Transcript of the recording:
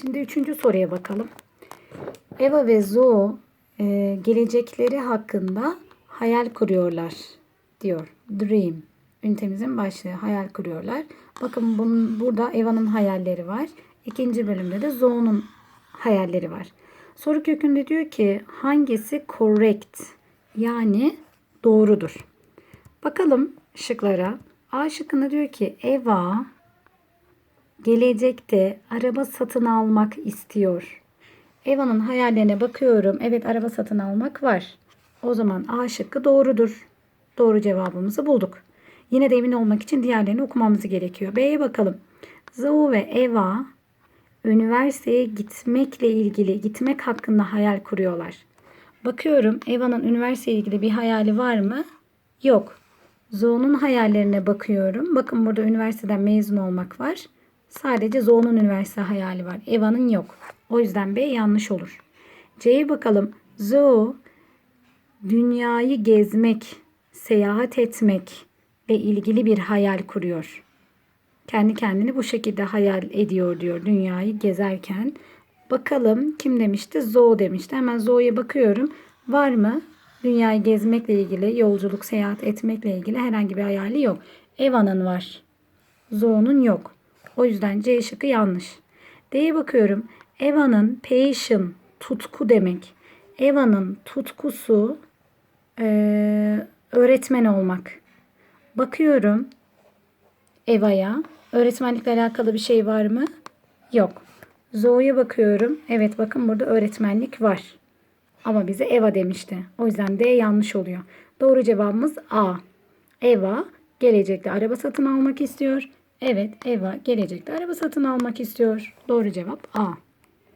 Şimdi üçüncü soruya bakalım. Eva ve Zoe e, gelecekleri hakkında hayal kuruyorlar diyor. Dream. Ünitemizin başlığı hayal kuruyorlar. Bakın bunun, burada Eva'nın hayalleri var. İkinci bölümde de Zoe'nun hayalleri var. Soru kökünde diyor ki hangisi correct yani doğrudur. Bakalım şıklara. A şıkkında diyor ki Eva gelecekte araba satın almak istiyor. Eva'nın hayallerine bakıyorum. Evet araba satın almak var. O zaman A şıkkı doğrudur. Doğru cevabımızı bulduk. Yine de emin olmak için diğerlerini okumamız gerekiyor. B'ye bakalım. Zoe ve Eva üniversiteye gitmekle ilgili, gitmek hakkında hayal kuruyorlar. Bakıyorum Eva'nın üniversiteye ilgili bir hayali var mı? Yok. Zoe'nun hayallerine bakıyorum. Bakın burada üniversiteden mezun olmak var. Sadece Zoe'nun üniversite hayali var. Eva'nın yok. O yüzden B yanlış olur. C'ye bakalım. Zoe dünyayı gezmek, seyahat etmek ve ilgili bir hayal kuruyor. Kendi kendini bu şekilde hayal ediyor diyor dünyayı gezerken. Bakalım kim demişti? Zoe demişti. Hemen Zoe'ye bakıyorum. Var mı? Dünyayı gezmekle ilgili, yolculuk, seyahat etmekle ilgili herhangi bir hayali yok. Eva'nın var. Zoe'nun yok. O yüzden C şıkkı yanlış. D'ye bakıyorum. Eva'nın passion, tutku demek. Eva'nın tutkusu eee, öğretmen olmak. Bakıyorum Eva'ya. Öğretmenlikle alakalı bir şey var mı? Yok. Zoe'ye bakıyorum. Evet bakın burada öğretmenlik var. Ama bize Eva demişti. O yüzden D yanlış oluyor. Doğru cevabımız A. Eva gelecekte araba satın almak istiyor. Evet Eva gelecekte araba satın almak istiyor. Doğru cevap A.